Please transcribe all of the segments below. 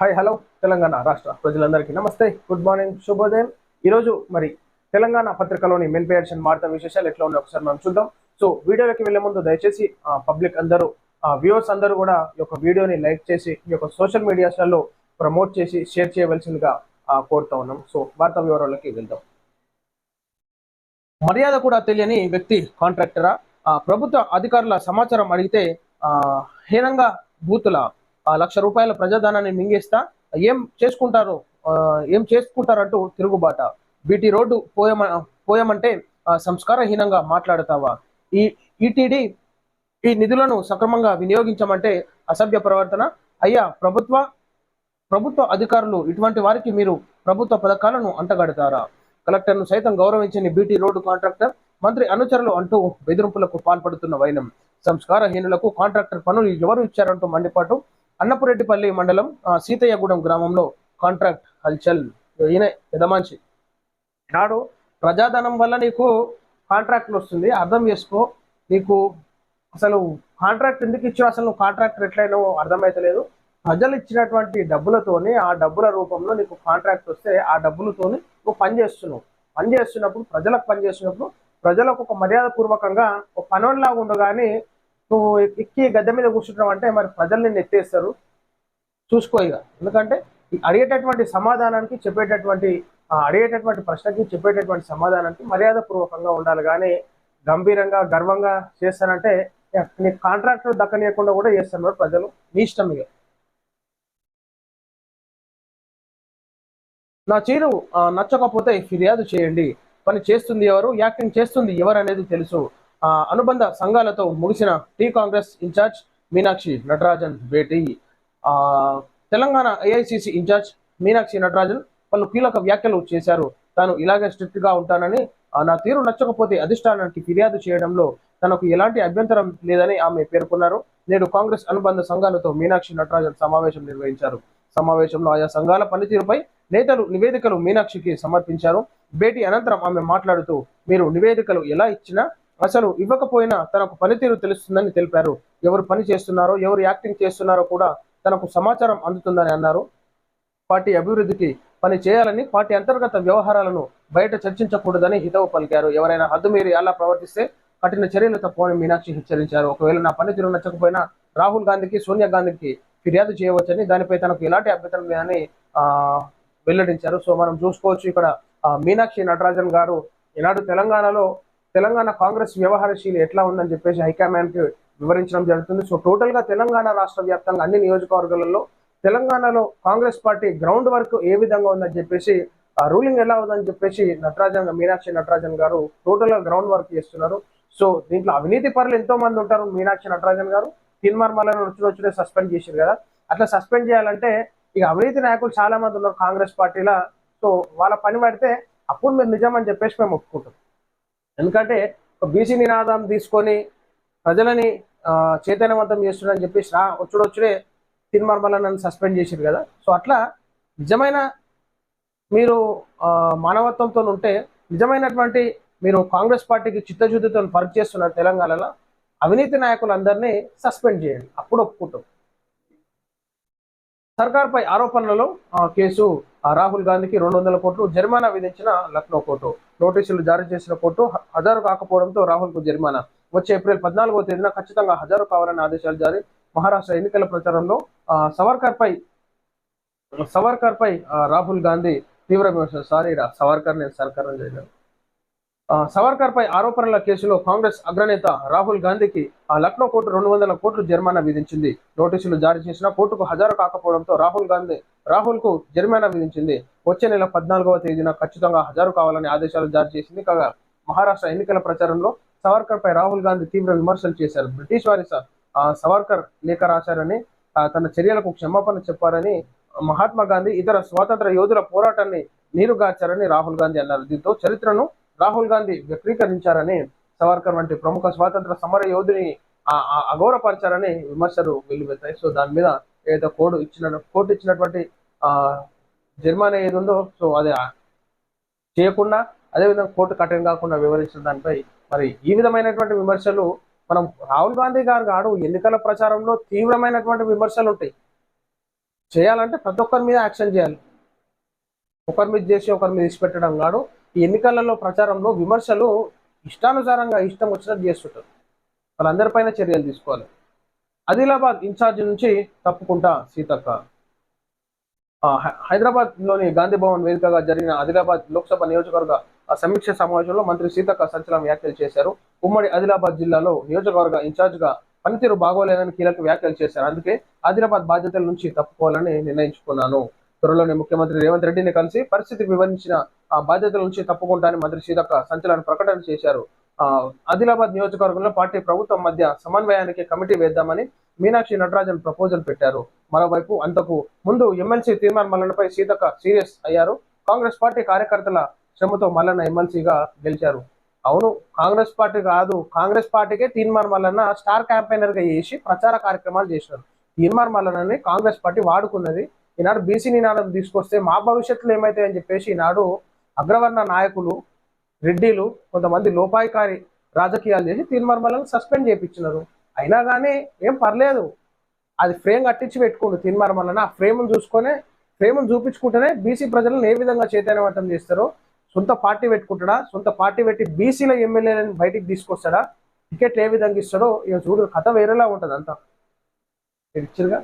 Hi hello Telangana రాష్ట్ర ప్రజలందరికీ నమస్తే. గుడ్ మార్నింగ్ శుభోదయం ఈరోజు మరి తెలంగాణ పత్రికలోని మెయిన్ పేర్షన్ వార్తా విశేషాలు ఎట్లా ఉన్నాయి ఒకసారి మనం చూద్దాం. సో వీడియోలోకి వెళ్ళే ముందు దయచేసి పబ్లిక్ అందరూ వ్యూవర్స్ అందరూ కూడా ఈ యొక్క వీడియోని లైక్ చేసి ఈ యొక్క సోషల్ మీడియాస్లలో ప్రమోట్ చేసి షేర్ చేయవలసిందిగా కోరుతా ఉన్నాం. సో వార్తా వివరాలకి వెళ్దాం. మర్యాద కూడా తెలియని వ్యక్తి కాంట్రాక్టరా ప్రభుత్వ అధికారుల సమాచారం అడిగితే హీనంగా బూతుల లక్ష రూపాయల ప్రజాధనాన్ని మింగేస్తా ఏం చేసుకుంటారు ఏం చేసుకుంటారంటూ తిరుగుబాట. బీటీ రోడ్డు పోయమ పోయమంటే సంస్కారహీనంగా మాట్లాడతావా? ఈ ఈటీడీ ఈ నిధులను సక్రమంగా వినియోగించమంటే అసభ్య ప్రవర్తన. అయ్యా ప్రభుత్వ ప్రభుత్వ అధికారులు ఇటువంటి వారికి మీరు ప్రభుత్వ పథకాలను అంటగడతారా? కలెక్టర్ను సైతం గౌరవించని బీటీ రోడ్డు కాంట్రాక్టర్ మంత్రి అనుచరులు అంటూ బెదిరింపులకు పాల్పడుతున్న వైనం. సంస్కారహీనులకు కాంట్రాక్టర్ పనులు ఎవరు ఇచ్చారంటూ మండిపాటు అన్నపురెడ్డిపల్లి మండలం సీతయ్యగూడెం గ్రామంలో కాంట్రాక్ట్ హల్చల్. ఈయన పెదమంచి నాడు ప్రజాధనం వల్ల నీకు కాంట్రాక్ట్లు వస్తుంది. అర్థం చేసుకో. నీకు అసలు కాంట్రాక్ట్ ఎందుకు ఇచ్చావు? అసలు నువ్వు కాంట్రాక్టర్ ఎట్లయినావో అర్థమైతలేదు. ప్రజలు ఇచ్చినటువంటి డబ్బులతోని ఆ డబ్బుల రూపంలో నీకు కాంట్రాక్ట్ వస్తే ఆ డబ్బులతోని నువ్వు పని చేస్తున్నావు. పని చేస్తున్నప్పుడు ప్రజలకు పని చేస్తున్నప్పుడు ప్రజలకు ఒక మర్యాద పూర్వకంగా ఒక పనులాగా ఉండగానే నువ్వు ఎక్కి గద్దె మీద కూర్చుంటావు అంటే మరి ప్రజలు నిన్ను ఎత్తేస్తారు చూసుకో ఇక. ఎందుకంటే అడిగేటటువంటి సమాధానానికి చెప్పేటటువంటి అడిగేటటువంటి ప్రశ్నకి చెప్పేటటువంటి సమాధానానికి మర్యాద పూర్వకంగా ఉండాలి. కానీ గంభీరంగా గర్వంగా చేస్తానంటే ఇక నీ కాంట్రాక్టర్ దక్కనీయకుండా కూడా చేస్తున్నారు ప్రజలు. మీ ఇష్టం ఇక. నా చీరు నచ్చకపోతే ఫిర్యాదు చేయండి. పని చేస్తుంది ఎవరు? యాక్టింగ్ చేస్తుంది ఎవరు అనేది తెలుసు. అనుబంధ సంఘాలతో ముగిసిన T Congress in charge Meenakshi Natarajan Beti. Telangana AICC in charge Meenakshi Natarajan పలు కీలక వ్యాఖ్యలు చేశారు. తాను ఇలాగే స్ట్రిక్ట్గా ఉంటానని ఆ, నా తీరు నచ్చకపోతే అధిష్టానానికి ఫిర్యాదు చేయడంలో తనకు ఎలాంటి అభ్యంతరం లేదని ఆమె పేర్కొన్నారు. నేడు కాంగ్రెస్ అనుబంధ సంఘాలతో మీనాక్షి నటరాజన్ సమావేశం నిర్వహించారు. సమావేశంలో ఆయా సంఘాల పనితీరుపై నేతలు నివేదికలు మీనాక్షికి సమర్పించారు. భేటీ అనంతరం ఆమె మాట్లాడుతూ మీరు నివేదికలు ఎలా ఇచ్చినా అసలు ఇవ్వకపోయినా తనకు పనితీరు తెలుస్తుందని తెలిపారు. ఎవరు పని చేస్తున్నారో ఎవరు యాక్టింగ్ చేస్తున్నారో కూడా తనకు సమాచారం అందుతుందని అన్నారు. పార్టీ అభివృద్ధికి పని చేయాలని పార్టీ అంతర్గత వ్యవహారాలను బయట చర్చించకూడదని హితవు పలికారు. ఎవరైనా హద్దు మీరి అలా ప్రవర్తిస్తే కఠిన చర్యలు తప్పవని మీనాక్షి హెచ్చరించారు. ఒకవేళ నా పనితీరు నచ్చకపోయినా రాహుల్ గాంధీకి సోనియా గాంధీకి ఫిర్యాదు చేయవచ్చని దానిపై తనకు ఎలాంటి అభ్యంతరం లేదని వెల్లడించారు. సో మనం చూసుకోవచ్చు ఇక్కడ మీనాక్షి నటరాజన్ గారు ఈనాడు తెలంగాణలో తెలంగాణ కాంగ్రెస్ వ్యవహారశీలి ఎట్లా ఉందని చెప్పేసి హైకమాండ్కి వివరించడం జరుగుతుంది. సో టోటల్గా తెలంగాణ రాష్ట్ర వ్యాప్తంగా అన్ని నియోజకవర్గాలలో తెలంగాణలో కాంగ్రెస్ పార్టీ గ్రౌండ్ వర్క్ ఏ విధంగా ఉందని చెప్పేసి ఆ రూలింగ్ ఎలా ఉందని చెప్పేసి నటరాజన్ మీనాక్షి నటరాజన్ గారు టోటల్గా గ్రౌండ్ వర్క్ చేస్తున్నారు. సో దీంట్లో అవినీతి పరులు ఎంతో మంది ఉంటారు మీనాక్షి నటరాజన్ గారు. తిన్మర్మలను వచ్చి వచ్చి సస్పెండ్ చేశారు కదా. అట్లా సస్పెండ్ చేయాలంటే ఇక అవినీతి నాయకులు చాలా మంది ఉన్నారు కాంగ్రెస్ పార్టీలో. సో వాళ్ళ పని పడితే అప్పుడు మీరు నిజమని చెప్పేసి మేము ఒప్పుకుంటాం. ఎందుకంటే ఒక బీసీ నినాదం తీసుకొని ప్రజలని చైతన్యవంతం చేస్తున్నారని చెప్పి రా వచ్చుడొచ్చుడే నన్ను సస్పెండ్ చేశారు కదా. సో అట్లా నిజమైన మీరు ఆ, మానవత్వంతో ఉంటే నిజమైనటువంటి మీరు కాంగ్రెస్ పార్టీకి చిత్తశుద్ధితో వర్క్ చేస్తున్నారు తెలంగాణలో అవినీతి నాయకులందరినీ సస్పెండ్ చేయండి. అప్పుడు ఒప్పుకుంటాం. సర్కార్పై ఆరోపణలలో ఆ, కేసు రాహుల్ గాంధీకి రెండు వందల కోట్లు జరిమానా విధించిన లక్నో కోర్టు. నోటీసులు జారీ చేసిన కోర్టు హ- హజారు కాకపోవడంతో రాహుల్కు జరిమానా. వచ్చే ఏప్రిల్ పద్నాలుగో తేదీన ఖచ్చితంగా హజారు కావాలని ఆదేశాలు జారీ మహారాష్ట్ర ఎన్నికల ప్రచారంలో ఆ, సవర్కర్ పై సవర్కర్ పై రాహుల్ గాంధీ తీవ్ర విమర్శ సారీ సవర్కర్ నేను సర్కార్ అని సవర్కర్ పై ఆరోపణల కేసులో కాంగ్రెస్ అగ్రనేత రాహుల్ గాంధీకి ఆ లక్నో కోర్టు రెండు వందల కోట్లు జరిమానా విధించింది. నోటీసులు జారీ చేసిన కోర్టుకు హాజరు కాకపోవడంతో రాహుల్ గాంధీ రాహుల్కు జరిమానా విధించింది. వచ్చే నెల పద్నాలుగవ తేదీన ఖచ్చితంగా హాజరు కావాలని ఆదేశాలు జారీ చేసింది. కాగా మహారాష్ట్ర ఎన్నికల ప్రచారంలో సవర్కర్ పై రాహుల్ గాంధీ తీవ్ర విమర్శలు చేశారు. బ్రిటిష్ వారి సవర్కర్ లేఖ రాశారని తన చర్యలకు క్షమాపణ చెప్పారని మహాత్మా గాంధీ ఇతర స్వాతంత్ర యోధుల పోరాటాన్ని నీరుగార్చారని రాహుల్ గాంధీ అన్నారు. దీంతో చరిత్రను రాహుల్ గాంధీ వ్యక్తీకరించారని సవర్కర్ వంటి ప్రముఖ స్వాతంత్ర సమర యోధుని ఆ- విమర్శలు వెల్లువెత్తాయి. సో దాని మీద ఏదైతే కోడ్ ఇచ్చిన కోర్టు ఇచ్చినటువంటి ఆ జరిమానా ఏది ఉందో సో అది చేయకుండా అదేవిధంగా కోర్టు కఠిన కాకుండా వివరించిన దానిపై మరి ఈ విధమైనటువంటి విమర్శలు మనం రాహుల్ గాంధీ గారు గాడు ఎన్నికల ప్రచారంలో తీవ్రమైనటువంటి విమర్శలు ఉంటాయి. చేయాలంటే ప్రతి ఒక్కరి మీద యాక్షన్ చేయాలి. ఒకరి మీద చేసి ఒకరి మీద ఇచ్చిపెట్టడం కాడు ఈ ఎన్నికలలో ప్రచారంలో విమర్శలు ఇష్టానుసారంగా ఇష్టం వచ్చినట్టు చేస్తుంటారు. వాళ్ళందరిపైన చర్యలు తీసుకోవాలి. ఆదిలాబాద్ ఇన్ఛార్జ్ నుంచి తప్పుకుంటా సీతక్క. ఆ, హై- హైదరాబాద్లోని గాంధీ భవన్ వేదికగా జరిగిన ఆదిలాబాద్ లోక్సభ నియోజకవర్గ సమీక్ష సమావేశంలో మంత్రి సీతక్క సంచలన వ్యాఖ్యలు చేశారు. ఉమ్మడి ఆదిలాబాద్ జిల్లాలో నియోజకవర్గ ఇన్ఛార్జ్గా పనితీరు బాగోలేదని కీలక వ్యాఖ్యలు చేశారు. అందుకే ఆదిలాబాద్ బాధ్యతల నుంచి తప్పుకోవాలని నిర్ణయించుకున్నాను. త్వరలోనే ముఖ్యమంత్రి రేవంత్ రెడ్డిని కలిసి పరిస్థితి వివరించిన ఆ బాధ్యతల నుంచి తప్పుకుంటానని మంత్రి సీతక్క సంచలన ప్రకటన చేశారు. ఆ, ఆదిలాబాద్ నియోజకవర్గంలో పార్టీ ప్రభుత్వం మధ్య సమన్వయానికి కమిటీ వేద్దామని మీనాక్షి నటరాజన్ ప్రపోజల్ పెట్టారు. మరోవైపు అంతకు ముందు ఎమ్మెల్సీ తీర్మాన్ మల్లనపై సీతక్క సీరియస్ అయ్యారు. కాంగ్రెస్ పార్టీ కార్యకర్తల శ్రమతో మల్లన్న ఎమ్మెల్సీగా గెలిచారు. అవును కాంగ్రెస్ పార్టీ కాదు కాంగ్రెస్ పార్టీకే తీర్మాన్ మల్లన్న స్టార్ క్యాంపెయినర్గా చేసి ప్రచార కార్యక్రమాలు చేశారు. తీర్మాన్ మల్లన్నని కాంగ్రెస్ పార్టీ వాడుకున్నది ఈనాడు బీసీ నినాదం తీసుకొస్తే మా భవిష్యత్తులో ఏమైతాయని అని చెప్పేసి ఈనాడు అగ్రవర్ణ నాయకులు రెడ్డిలు కొంతమంది లోపాయికారి రాజకీయాలు చేసి తీన్మర్మలను సస్పెండ్ చేయించినారు అయినా కానీ ఏం పర్లేదు. అది ఫ్రేమ్ కట్టించి పెట్టుకోండి తీన్మర్మలను ఆ ఫ్రేమ్ను చూసుకొని ఫ్రేమ్ను చూపించుకుంటేనే బీసీ ప్రజలను ఏ విధంగా చైతన్యవంతం చేస్తారో సొంత పార్టీ పెట్టుకుంటాడా సొంత పార్టీ పెట్టి బీసీల ఎమ్మెల్యేలను బయటికి తీసుకొస్తాడా టికెట్ ఏ విధంగా ఇస్తాడో ఇక చూడు కథ వేరేలా ఉంటుంది అంతా. ఇచ్చిరుగా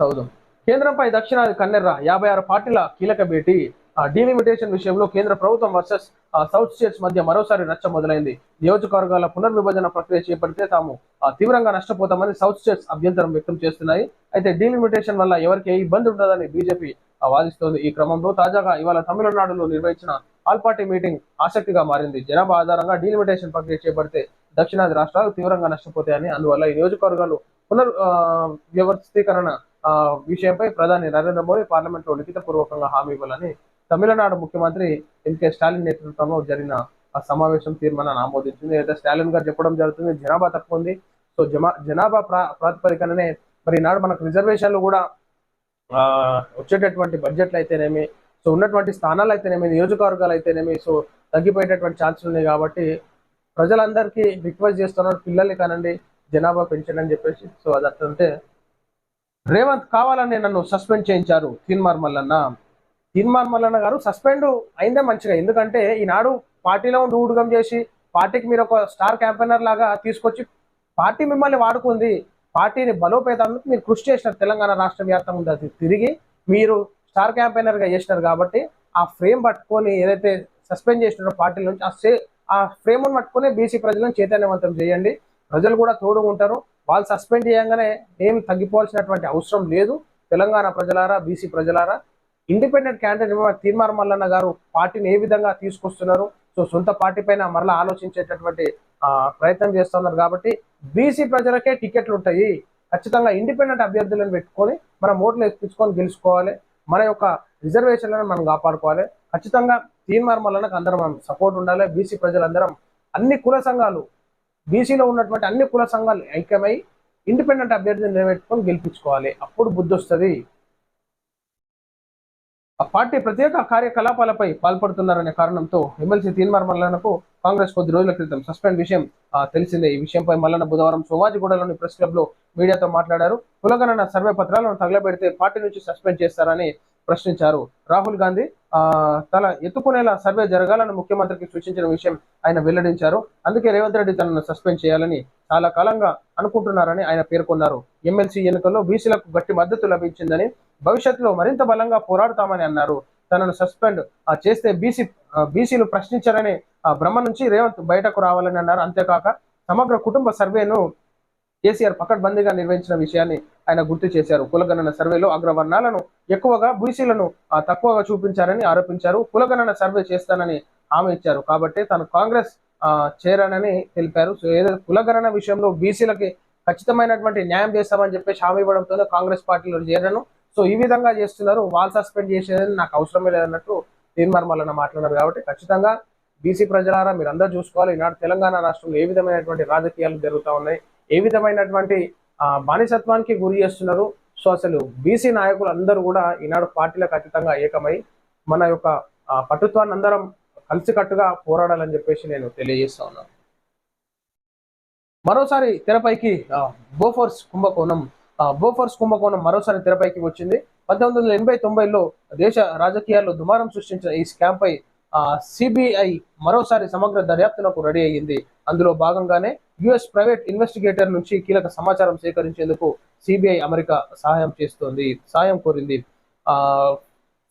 చదువుదాం. కేంద్రంపై దక్షిణాది కన్నెర్ర యాభై ఆరు పార్టీల కీలక భేటీ. డీలిమిటేషన్ విషయంలో కేంద్ర ప్రభుత్వం వర్సెస్ సౌత్ స్టేట్స్ మధ్య మరోసారి రచ్చ మొదలైంది. నియోజకవర్గాల పునర్విభజన ప్రక్రియ చేపడితే తాము ఆ, తీవ్రంగా నష్టపోతామని సౌత్ స్టేట్స్ అభ్యంతరం వ్యక్తం చేస్తున్నాయి. అయితే డీలిమిటేషన్ వల్ల ఎవరికి ఏ ఇబ్బంది ఉండదని బీజేపీ వాదిస్తోంది. ఈ క్రమంలో తాజాగా ఇవాళ తమిళనాడులో నిర్వహించిన ఆల్ పార్టీ మీటింగ్ ఆసక్తిగా మారింది. జనాభా ఆధారంగా డీలిమిటేషన్ ప్రక్రియ చేపడితే దక్షిణాది రాష్ట్రాలు తీవ్రంగా నష్టపోతాయని అందువల్ల ఈ నియోజకవర్గాలు పునర్ ఆ, వ్యవస్థీకరణ విషయంపై ప్రధాని నరేంద్ర మోదీ పార్లమెంట్లో లిఖితపూర్వకంగా హామీ ఇవ్వాలని తమిళనాడు ముఖ్యమంత్రి ఎంకే స్టాలిన్ నేతృత్వంలో జరిగిన ఆ సమావేశం తీర్మానాన్ని ఆమోదించింది. అయితే స్టాలిన్ గారు చెప్పడం జరుగుతుంది. జనాభా తక్కువ ఉంది. సో జమా జనాభా ప్రా ప్రాతిపదికననే మరి ఈనాడు మనకు రిజర్వేషన్లు కూడా వచ్చేటటువంటి బడ్జెట్లు అయితేనేమి సో ఉన్నటువంటి స్థానాలు అయితేనేమి నియోజకవర్గాలు అయితేనేమి సో తగ్గిపోయేటటువంటి ఛాన్సులు ఉన్నాయి కాబట్టి ప్రజలందరికీ రిక్వెస్ట్ చేస్తున్నారు పిల్లల్ని కానండి జనాభా పెంచండి అని చెప్పేసి. సో అది అట్లంటే రేవంత్ కావాలని నన్ను సస్పెండ్ చేయించారు తీన్మార్ మల్లన్న. తీన్మార్ మల్లన్న గారు సస్పెండ్ అయిందే మంచిగా. ఎందుకంటే ఈనాడు పార్టీలో ఉండి ఊడుగం చేసి పార్టీకి మీరు ఒక స్టార్ క్యాంపెయినర్ లాగా తీసుకొచ్చి పార్టీ మిమ్మల్ని వాడుకుంది. పార్టీని బలోపేతానికి మీరు కృషి చేసినారు తెలంగాణ రాష్ట్ర వ్యాప్తంగా అది తిరిగి మీరు స్టార్ క్యాంపెయినర్గా చేసినారు కాబట్టి ఆ ఫ్రేమ్ పట్టుకొని ఏదైతే సస్పెండ్ చేసినారో పార్టీ నుంచి ఆ సే ఆ ఫ్రేమ్ను పట్టుకొని బీసీ ప్రజలను చైతన్యవంతం చేయండి. ప్రజలు కూడా తోడు ఉంటారు. వాళ్ళు సస్పెండ్ చేయగానే ఏం తగ్గిపోవాల్సినటువంటి అవసరం లేదు. తెలంగాణ ప్రజలారా బీసీ ప్రజలారా ఇండిపెండెంట్ క్యాండిడేట్ తీర్మార్ మల్లన్న గారు పార్టీని ఏ విధంగా తీసుకొస్తున్నారు? సో సొంత పార్టీ పైన మరలా ఆలోచించేటటువంటి ప్రయత్నం చేస్తున్నారు కాబట్టి బీసీ ప్రజలకే టికెట్లు ఉంటాయి. ఖచ్చితంగా ఇండిపెండెంట్ అభ్యర్థులను పెట్టుకొని మనం ఓట్లు ఎక్కించుకొని గెలుచుకోవాలి. మన యొక్క రిజర్వేషన్లను మనం కాపాడుకోవాలి. ఖచ్చితంగా తీర్మార్ మల్లన్నకు అందరం మనం సపోర్ట్ ఉండాలి. బీసీ ప్రజలందరం అన్ని కుల సంఘాలు బీసీలో ఉన్నటువంటి అన్ని కుల సంఘాలు ఐక్యమై ఇండిపెండెంట్ అభ్యర్థిని నిలబెట్టుకొని గెలిపించుకోవాలి. అప్పుడు బుద్ధి వస్తుంది ఆ పార్టీ ప్రత్యేక కార్యకలాపాలపై పాల్పడుతున్నారనే కారణంతో ఎమ్మెల్సీ తీన్మార్ మల్లన్నకు కాంగ్రెస్ కొద్ది రోజుల క్రితం సస్పెండ్ విషయం తెలిసిందే. ఈ విషయంపై మల్లన్న బుధవారం సోమాజిగూడలోని ప్రెస్ క్లబ్లో మీడియాతో మాట్లాడారు. కులగణన సర్వే పత్రాలను తగలబెడితే పార్టీ నుంచి సస్పెండ్ చేస్తారని ప్రశ్నించారు. రాహుల్ గాంధీ ఆ తల ఎత్తుకునేలా సర్వే జరగాలని ముఖ్యమంత్రికి సూచించిన విషయం ఆయన వెల్లడించారు. అందుకే రేవంత్ రెడ్డి తనను సస్పెండ్ చేయాలని చాలా కాలంగా అనుకుంటున్నారని ఆయన పేర్కొన్నారు. ఎమ్మెల్సీ ఎన్నికల్లో బీసీలకు గట్టి మద్దతు లభించిందని భవిష్యత్తులో మరింత బలంగా పోరాడుతామని అన్నారు. తనను సస్పెండ్ ఆ, చేస్తే బీసీ బీసీలు ప్రశ్నించారని ఆ భ్రమ నుంచి రేవంత్ బయటకు రావాలని అన్నారు. అంతేకాక సమగ్ర కుటుంబ సర్వేను కేసీఆర్ పకడ్బందీగా నిర్వహించిన విషయాన్ని ఆయన గుర్తు చేశారు. కులగణన సర్వేలో అగ్రవర్ణాలను ఎక్కువగా బీసీలను తక్కువగా చూపించారని ఆరోపించారు. కులగణన సర్వే చేస్తానని హామీ ఇచ్చారు. కాబట్టి తాను కాంగ్రెస్ చేరానని తెలిపారు. సో ఏదో కులగణన విషయంలో బీసీలకి ఖచ్చితమైనటువంటి న్యాయం చేస్తామని చెప్పేసి హామీ ఇవ్వడంతోనే కాంగ్రెస్ పార్టీలో చేరను. సో ఈ విధంగా చేస్తున్నారు. వాల్ సస్పెండ్ చేసేదని నాకు అవసరమే లేదన్నట్టు తీర్మార్మలన మాట్లాడారు. కాబట్టి ఖచ్చితంగా బీసీ ప్రజలారా మీరు అందరూ చూసుకోవాలి. ఈనాడు తెలంగాణ రాష్ట్రంలో ఏ విధమైనటువంటి రాజకీయాలు జరుగుతూ ఉన్నాయి? ఏ విధమైనటువంటి బానిసత్వానికి గురి చేస్తున్నారు. సో అసలు బీసీ నాయకులు అందరూ కూడా ఈనాడు పార్టీలకు అతీతంగా ఏకమై మన యొక్క పటుత్వాన్ని పట్టుత్వాన్ని అందరం కలిసికట్టుగా పోరాడాలని చెప్పేసి నేను తెలియజేస్తా ఉన్నాను. మరోసారి తెరపైకి బోఫోర్స్ కుంభకోణం బోఫోర్స్ బోఫర్స్ కుంభకోణం మరోసారి తెరపైకి వచ్చింది. పంతొమ్మిది వందల ఎనభై తొంభైలో దేశ రాజకీయాల్లో దుమారం సృష్టించిన ఈ స్కామ్ పై సిబిఐ మరోసారి సమగ్ర దర్యాప్తునకు రెడీ అయ్యింది. అందులో భాగంగానే యుఎస్ ప్రైవేట్ ఇన్వెస్టిగేటర్ నుంచి కీలక సమాచారం సేకరించేందుకు సిబిఐ అమెరికా సహాయం చేస్తోంది సహాయం కోరింది.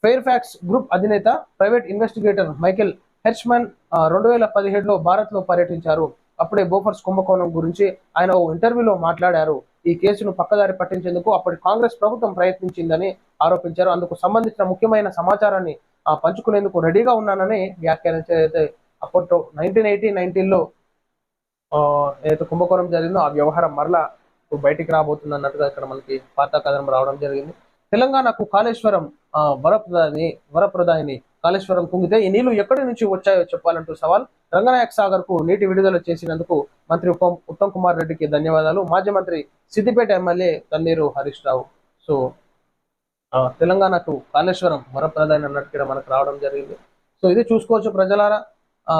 ఫెయిర్ ఫ్యాక్స్ గ్రూప్ అధినేత ప్రైవేట్ ఇన్వెస్టిగేటర్ మైకెల్ హెర్చ్మన్ రెండు వేల పదిహేడులో భారత్లో పర్యటించారు. అప్పుడే బోఫర్స్ కుంభకోణం గురించి ఆయన ఓ ఇంటర్వ్యూలో మాట్లాడారు. ఈ కేసును పక్కదారి పట్టించేందుకు అప్పటి కాంగ్రెస్ ప్రభుత్వం ప్రయత్నించిందని ఆరోపించారు. అందుకు సంబంధించిన ముఖ్యమైన సమాచారాన్ని పంచుకునేందుకు రెడీగా ఉన్నానని వ్యాఖ్యానం అయితే అప్పట్లో నైన్టీన్ ఎయిటీ నైన్టీన్లో ఏదైతే కుంభకోణం జరిగిందో ఆ వ్యవహారం మరలా ఇప్పుడు బయటికి రాబోతుంది అన్నట్టుగా ఇక్కడ మనకి వార్తా కథనం రావడం జరిగింది. తెలంగాణకు కాళేశ్వరం ఆ, వరప్రదాని వరప్రదాయిని కాళేశ్వరం కుంగితే ఈ నీళ్ళు ఎక్కడి నుంచి వచ్చాయో చెప్పాలంటూ సవాల్. రంగనాయక్ సాగర్కు నీటి విడుదల చేసినందుకు మంత్రి ఉత్తమ్ ఉత్తమ్ కుమార్ రెడ్డికి ధన్యవాదాలు. మాజీ మంత్రి సిద్దిపేట ఎమ్మెల్యే తన్నీరు హరీష్ రావు. సో ఆ, తెలంగాణకు కాళేశ్వరం వరప్రదాని అన్నట్టు ఇక్కడ మనకు రావడం జరిగింది. సో ఇది చూసుకోవచ్చు ప్రజలారా. ఆ,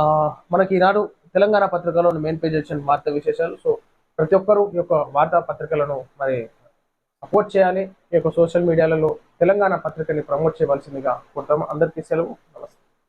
మనకి ఈనాడు తెలంగాణ పత్రికలో మెయిన్ పేజ్ వచ్చిన వార్త విశేషాలు. సో ప్రతి ఒక్కరూ ఈ యొక్క వార్తా పత్రికలను మరి సపోర్ట్ చేయాలి. ఈ యొక్క సోషల్ మీడియాలలో తెలంగాణ పత్రికని ప్రమోట్ చేయవలసిందిగా కోరుతాము. అందరికీ సెలవు. నమస్తే.